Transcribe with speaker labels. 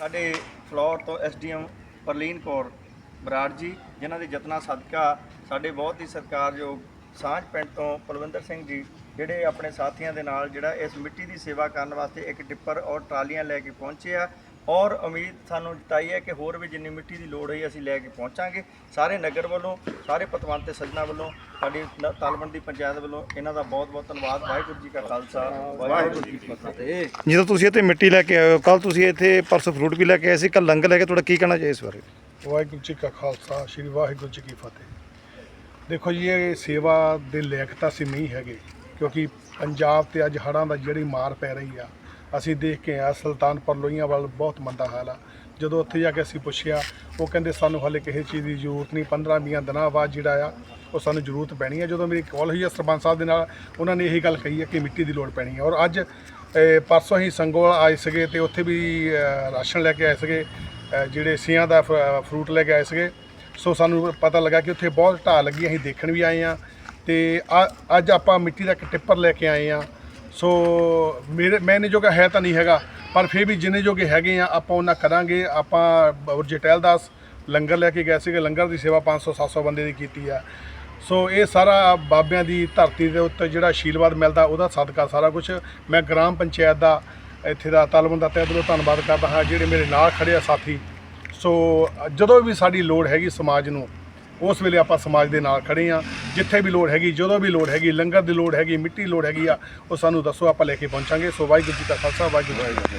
Speaker 1: ਸਾਡੇ ਫਲੋਰ ਤੋਂ ਐਸਡੀਐਮ ਪਰਲੀਨ ਕੌਰ ਬਰਾੜ ਜੀ, ਜਿਨ੍ਹਾਂ ਦੇ ਯਤਨਾਂ ਸਦਕਾ ਸਾਡੇ ਬਹੁਤ ਹੀ ਸਤਿਕਾਰਯੋਗ ਸਾਂਝ ਪਿੰਡ ਤੋਂ ਪਲਵਿੰਦਰ ਸਿੰਘ ਜੀ, ਜਿਹੜੇ ਆਪਣੇ ਸਾਥੀਆਂ ਦੇ ਨਾਲ ਜਿਹੜਾ ਇਸ ਮਿੱਟੀ ਦੀ ਸੇਵਾ ਕਰਨ ਵਾਸਤੇ ਇੱਕ ਟਿੱਪਰ ਔਰ ਟਰਾਲੀਆਂ ਲੈ ਕੇ ਪਹੁੰਚੇ ਆ ਔਰ ਉਮੀਦ ਸਾਨੂੰ ਜਤਾਈ ਹੈ ਕਿ ਹੋਰ ਵੀ ਜਿੰਨੀ ਮਿੱਟੀ ਦੀ ਲੋੜ ਹੋਈ ਅਸੀਂ ਲੈ ਕੇ ਪਹੁੰਚਾਂਗੇ। ਸਾਰੇ ਨਗਰ ਵੱਲੋਂ ਸਾਰੇ ਪਤਵੰਤ ਤੇ ਸੱਜਣਾ ਵੱਲੋਂ ਸਾਡੀ ਨ- ਤਲਵੰਡੀ ਪੰਚਾਇਤ ਵੱਲੋਂ ਇਹਨਾਂ ਦਾ ਬਹੁਤ ਬਹੁਤ ਧੰਨਵਾਦ। ਵਾਹਿਗੁਰੂ ਜੀ ਕਾ ਖਾਲਸਾ ਵਾਹਿਗੁਰੂ ਜੀ ਕੀ ਫਤਿਹ।
Speaker 2: ਜਦੋਂ ਤੁਸੀਂ ਇੱਥੇ ਮਿੱਟੀ ਲੈ ਕੇ ਆਏ ਹੋ ਕੱਲ ਤੁਸੀਂ ਇੱਥੇ ਪਰਸੋਂ ਫਰੂਟ ਵੀ ਲੈ ਕੇ ਆਏ ਸੀ ਕੱਲ ਲੰਗਰ ਲੈ ਕੇ ਤੁਹਾਡਾ ਕੀ ਕਹਿਣਾ ਚਾਹੀਦਾ ਇਸ ਬਾਰੇ?
Speaker 3: ਵਾਹਿਗੁਰੂ ਜੀ ਕਾ ਖਾਲਸਾ ਸ੍ਰੀ ਵਾਹਿਗੁਰੂ ਜੀ ਕੀ ਫਤਿਹ। ਦੇਖੋ ਜੀ ਇਹ ਸੇਵਾ ਦੇ ਲਾਇਕ ਤਾਂ ਅਸੀਂ ਨਹੀਂ ਹੈਗੇ ਕਿਉਂਕਿ ਪੰਜਾਬ ਤੇ ਅੱਜ ਹੜ੍ਹਾਂ ਦਾ ਜਿਹੜੀ ਮਾਰ ਪੈ ਰਹੀ ਆ ਅਸੀਂ ਦੇਖ ਕੇ ਆ ਸੁਲਤਾਨਪੁਰ ਲੋਹੀਆਂ ਵੱਲ ਬਹੁਤ ਮੰਦਾ ਹਾਲ ਆ। ਜਦੋਂ ਉੱਥੇ ਜਾ ਕੇ ਅਸੀਂ ਪੁੱਛਿਆ, ਉਹ ਕਹਿੰਦੇ, ਸਾਨੂੰ ਹਾਲੇ ਕਿਸੇ ਚੀਜ਼ ਦੀ ਜ਼ਰੂਰਤ ਨਹੀਂ 15 20 ਦਿਨਾਂ ਬਾਅਦ ਜਿਹੜਾ ਆ, ਉਹ ਸਾਨੂੰ ਜ਼ਰੂਰਤ ਪੈਣੀ ਹੈ ਜਦੋਂ ਮੇਰੀ ਕਾਲ ਹੋਈ ਹੈ ਸਰਪੰਚ ਸਾਹਿਬ ਦੇ ਨਾਲ, ਉਹਨਾਂ ਨੇ ਇਹੀ ਗੱਲ ਕਹੀ ਹੈ ਕਿ ਮਿੱਟੀ ਦੀ ਲੋੜ ਪੈਣੀ ਹੈ ਔਰ ਅੱਜ ਪਰਸੋਂ ਹੀ ਸੰਗੋਲ ਆਏ ਸੀਗੇ ਤੇ ਉੱਥੇ ਵੀ ਰਾਸ਼ਨ ਲੈ ਕੇ ਆਏ ਸੀਗੇ ਜਿਹੜੇ ਸਿਆਂ ਦਾ ਫ- ਫਰੂਟ ਲੈ ਕੇ ਆਏ ਸੀਗੇ। ਸੋ ਸਾਨੂੰ ਪਤਾ ਲੱਗਾ ਕਿ ਉੱਥੇ ਬਹੁਤ ਢਾਹ ਲੱਗੀ, ਅਸੀਂ ਦੇਖਣ ਵੀ ਆਏ ਆ। ਤੇ ਅ- ਅੱਜ ਆਪਾਂ ਮਿੱਟੀ ਦਾ ਇੱਕ ਟਿੱਪਰ ਲੈ ਕੇ ਆਏ ਆ। ਸੋ ਮੇਰੇ ਮੈਨੇ ਜੋਗਾ ਹੈ ਤਾਂ ਨਹੀਂ ਹੈਗਾ, ਪਰ ਫਿਰ ਵੀ ਜਿੰਨੇ ਜੋਗੇ ਹੈਗੇ ਆ, ਆਪਾਂ ਉਹਨਾਂ ਕਰਾਂਗੇ। ਆਪਾਂ ਜਟੈਲ ਦਾਸ ਲੰਗਰ ਲੈ ਕੇ ਗਏ ਸੀਗੇ, ਲੰਗਰ ਦੀ ਸੇਵਾ 500 700 ਬੰਦੇ ਦੀ ਕੀਤੀ ਆ। ਸੋ ਇਹ ਸਾਰਾ ਬਾਬਿਆਂ ਦੀ ਧਰਤੀ ਦੇ ਉੱਤੇ ਜਿਹੜਾ ਆਸ਼ੀਰਵਾਦ ਮਿਲਦਾ, ਉਹਦਾ ਸਦਕਾ ਸਾਰਾ ਕੁਝ ਮੈਂ ਗ੍ਰਾਮ ਪੰਚਾਇਤ ਦਾ, ਇੱਥੇ ਦਾ ਤਲਵੰਦਾ ਦਾ ਤਹਿ ਦਿਲੋਂ ਧੰਨਵਾਦ ਕਰਦਾ ਹਾਂ, ਜਿਹੜੇ ਮੇਰੇ ਨਾਲ ਖੜੇ ਆ ਸਾਥੀ। ਸੋ ਜਦੋਂ ਵੀ ਸਾਡੀ ਲੋੜ ਹੈਗੀ ਸਮਾਜ ਨੂੰ ਉਸ ਵੇਲੇ ਆਪਾਂ ਸਮਾਜ ਦੇ ਨਾਲ ਖੜੇ ਆ ਜਿੱਥੇ ਵੀ ਲੋੜ ਹੈਗੀ, ਜਦੋਂ ਵੀ ਲੋੜ ਹੈਗੀ, ਲੰਗਰ ਦੀ ਲੋੜ ਹੈਗੀ, ਮਿੱਟੀ ਦੀ ਲੋੜ ਹੈਗੀ ਆ, ਉਹ ਸਾਨੂੰ ਦੱਸੋ, ਆਪਾਂ ਲੈ ਕੇ ਪਹੁੰਚਾਂਗੇ। ਸੋ ਵਾਹਿਗੁਰੂ ਜੀ ਕਾ ਖਾਲਸਾ, ਵਾਹਿਗੁਰੂ ਜੀ